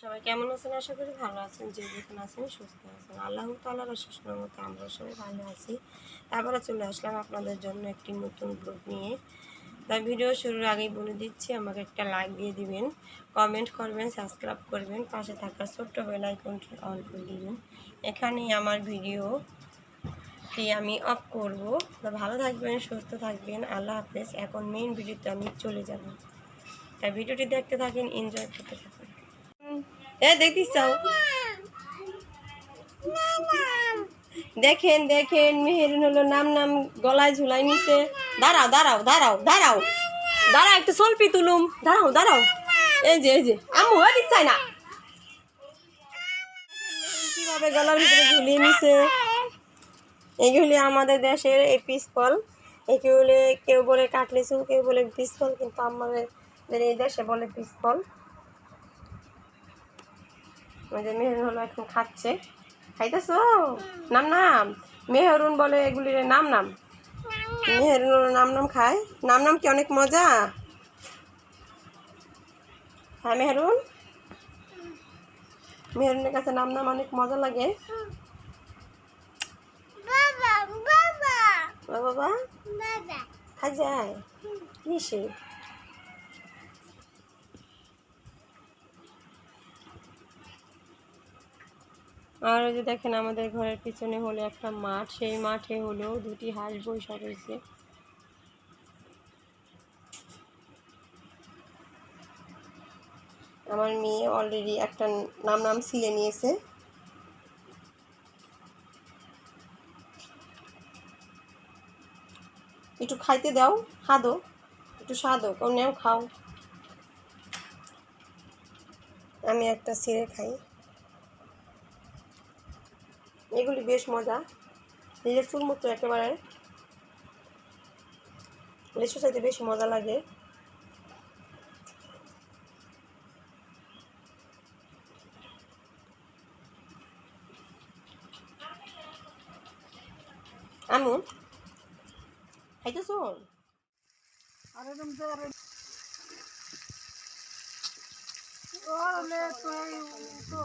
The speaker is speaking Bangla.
সবাই কেমন আছেন? আশা করি ভালো আছেন। যে যেখানে আছেন সুস্থ আছেন। আল্লাহ তাল্লাহ শেষের মতো আমরা সবাই ভালো আছি। তারপরে চলে আসলাম আপনাদের জন্য একটি নতুন গ্রুপ নিয়ে। তাই ভিডিও শুরুর আগেই বলে দিচ্ছি, আমাকে একটা লাইক দিয়ে দিবেন কমেন্ট করবেন সাবস্ক্রাইব করবেন, পাশে থাকা ছোট্ট বেল আইকনটি অন করে দিবেন। এখানেই আমার ভিডিওটি আমি অফ করব। তো ভালো থাকবেন, সুস্থ থাকবেন। আল্লাহ হাফেজ। এখন মেইন ভিডিওতে আমি চলে যাব। তাই ভিডিওটি দেখতে থাকেন এনজয় করতে থাকেন। এ দেখি চাও দেখেন দেখেন, মেহেরিন হলো নাম নাম গলায় ঝুলাই নিছে। দাঁড়াও দাঁড়াও দাঁড়াও দাঁড়াও। দাঁড়াও, একটু সলপি তুলুম। দাঁড়াও দাঁড়াও। এই যে এই যে। আম্মু ওদিক চাই না। গলার ভিতরে ঝুলিয়ে নিছে? এইগুলি আমাদের দেশের এই পিস্তল। এগুলি কেউ বলে কাটলিসু কেউ বলে পিস্তল, কিন্তু আমাদের এই দেশে বলে পিস্তল। ওই যে মেহরুন এখন খাচ্ছে। খাইতেছো? নাম নাম। মেহরুন বলে এগুলির নাম নাম। মেহরুন নাম নাম খায়। নাম নাম কি অনেক মজা? হ্যাঁ মেহরুন? মেহরুনের কাছে নাম নাম অনেক মজা লাগে। বাবা বাবা। বাবা। বাবা। খাই যায়। কিসে? আর ওই যে দেখেন আমাদের ঘরের পিছনে হলো একটা মাঠ, সেই মাঠে হলো দুটি হাঁস বৈশা রয়েছে। আমার মেয়ে অলরেডি একটা নাম নাম সিলে নিয়েছে। একটু খাইতে দাও খাদো একটু স্বাদো কেউ নেও খাও। আমি একটা ছিঁড়ে খাই। এগুলি বেশ মজা। লেচুর মতো একেবারে। লেচু চাইতে বেশি মজা লাগে। আমু খাইতেছো? আরে তুমি তো আরে ওরে তো তো